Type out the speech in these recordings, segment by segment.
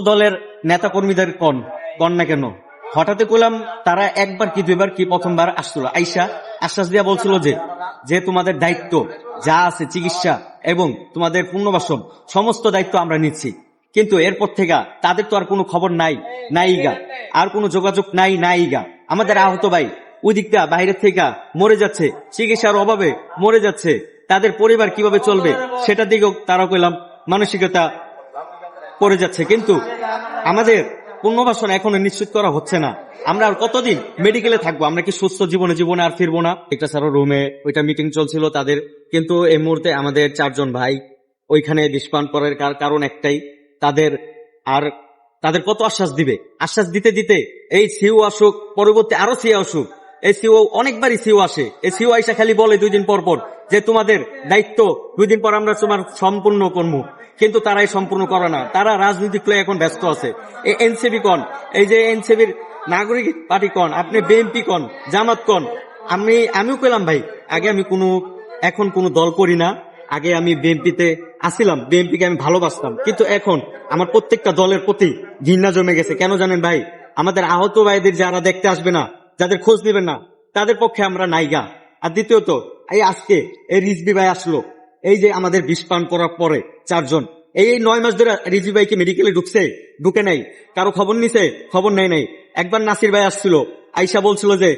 দলের নেতা কর্মীদের কন? কন না কেন? হঠাৎ করলাম তারা একবার কি দুইবার কি প্রথমবার আসছিল। আইসা আশ্বাস দিয়া বলছিল যে যে তোমাদের দায়িত্ব যা আছে চিকিৎসা এবং তোমাদের পুনর্বাসন, সমস্ত দায়িত্ব আমরা নিচ্ছি। কিন্তু এরপর থেকে তাদের তো আর কোনো খবর নাই, নাইগা। আর কোনো যোগাযোগ নাই, নাইগা। আমাদের আহত ভাই ওই দিকটা বাইরের থেকে মরে যাচ্ছে, চিকিৎসার অভাবে মরে যাচ্ছে। তাদের পরিবার কীভাবে চলবে, সেটার দিকেও তারা কইলাম, মানসিকতা পড়ে যাচ্ছে, কিন্তু আমাদের পুনর্বাসন এখনও নিশ্চিত করা হচ্ছে না। আমরা আর কতদিন মেডিকেলে থাকব? আমরা কি সুস্থ জীবনে জীবনে আর ফিরবো না? একটা স্যার রুমে ওইটা মিটিং চলছিল তাদের। কিন্তু এই মুহূর্তে আমাদের চারজন ভাই, ওইখানে বিষপান করার কার- কারণ একটাই, তাদের আর তাদের কত আশ্বাস দিবে? আশ্বাস দিতে দিতে এই সিও আসুক, পরবর্তী আরও সিও আসুক, এই সিও, অনেকবারই সিও আসে। এই সিও আইসা খালি বলে দুই দিন পর পর যে তোমাদের দায়িত্ব, দুই দিন পর আমরা তোমার সম্পূর্ণ করব কিন্তু তারাই সম্পূর্ণ করে না। তারা রাজনৈতিক লয়ে এখন ব্যস্ত আছে। এই এনসিবি কন, এই যে এনসিবির নাগরিক পার্টি কন, আপনি বিএনপি কন, জামাত কন, আমি, আমিও পেলাম ভাই, আগে আমি কোনো, এখন কোনো দল করি না। আগে আমি বিএনপিতে আসিলাম বিএনপিকে আমি ভালোবাসতাম। কিন্তু এখন আমার প্রত্যেকটা দলের প্রতি ঘৃণা জমে গেছে। কেন জানেন ভাই? আমাদের আহত ভাইদের যারা দেখতে আসবে না, যাদের খোঁজ নেবেন না, তাদের পক্ষে আমরা নাইগা আর দ্বিতীয়ত, এই আজকে এই রিজবি ভাই আসলো। এই যে আমাদের বিষ পান করার পরে চারজন, এই নয় মাস ধরে রিজি ভাইকে মেডিকেলে ঢুকছে, ঢুকে নাই, কারও খবর নিছে? খবর নেই নাই। একবার নাসির ভাই আসছিল, আইসা বলছিল যে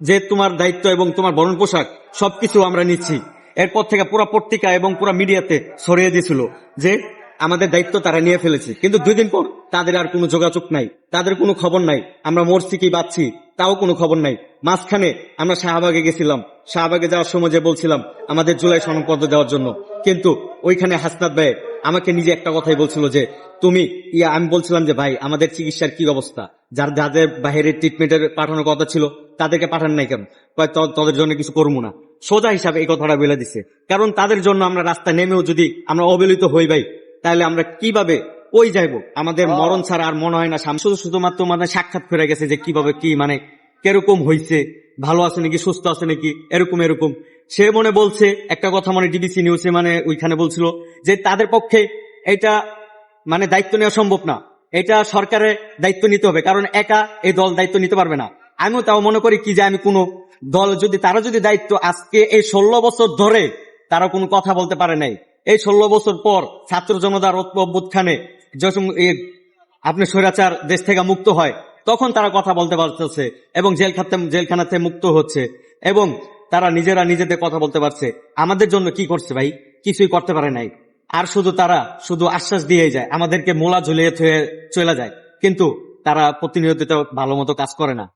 যে তোমার দায়িত্ব এবং তোমার বরণ পোশাক, সবকিছু আমরা নিচ্ছি। এরপর থেকে পুরা পত্রিকা এবং পুরা মিডিয়াতে ছড়িয়ে দিয়েছিল যে আমাদের দায়িত্ব তারা নিয়ে ফেলেছে। কিন্তু দুই দিন পর তাদের আর কোনো যোগাযোগ নাই। তাদের কোনো খবর নাই। আমরা মরছি কি বাঁচছি, তাও কোনো খবর নাই। মাঝখানে আমরা শাহবাগে গেছিলাম। শাহবাগে যাওয়ার সময় যে বলছিলাম, আমাদের জুলাই সনদপত্র দেওয়ার জন্য। কিন্তু ওইখানে হাসনাত ভাই আমাকে নিজে একটা কথাই বলছিল যে, তুমি, ইয়া, আমি বলছিলাম যে, ভাই, আমাদের চিকিৎসার কি অবস্থা? যার, যাদের বাইরে ট্রিটমেন্টের পাঠানোর কথা ছিল, তাদেরকে পাঠান নাই কেন? তাদের জন্য কিছু করব না। সোজা হিসাবে এই কথাটা বলে দিছে। কারণ তাদের জন্য আমরা রাস্তায় নেমেও যদি আমরা অবহেলিত হই, ভাই তাহলে আমরা কীভাবে ওই যাইব? আমাদের মরণ ছাড়া আর মনে হয় না শুধু শুধুমাত্র মানে সাক্ষাৎ ফেরে গেছে যে কীভাবে কি মানে কীরকম হয়েছে ভালো আছে নাকি সুস্থ আছে নাকি এরকম এরকম। সে মনে বলছে একটা কথা মানে ডিবিসি নিউজে মানে ওইখানে বলছিল যে তাদের পক্ষে এটা মানে দায়িত্ব নেওয়া সম্ভব না। এটা সরকারের দায়িত্ব নিতে হবে কারণ একা এই দল দায়িত্ব নিতে পারবে না। আমিও তাও মনে করি কি যে আমি কোনো দল যদি তারা যদি দায়িত্ব আজকে এই ষোলো বছর ধরে তারা কোনো কথা বলতে পারে নাই। এই ষোলো বছর পর ছাত্র জনতার অভ্যুত্থানে যখন আপনি স্বৈরাচার দেশ থেকে মুক্ত হয়, তখন তারা কথা বলতে পারতেছে এবং জেল খাতে জেলখানা থেকে মুক্ত হচ্ছে এবং তারা নিজেরা নিজেদের কথা বলতে পারছে। আমাদের জন্য কি করছে ভাই? কিছুই করতে পারে নাই। আর শুধু তারা শুধু আশ্বাস দিয়ে যায়, আমাদেরকে মোলা ঝুলিয়ে চলে যায়। কিন্তু তারা প্রতিনিয়ত ভালো মতো কাজ করে না।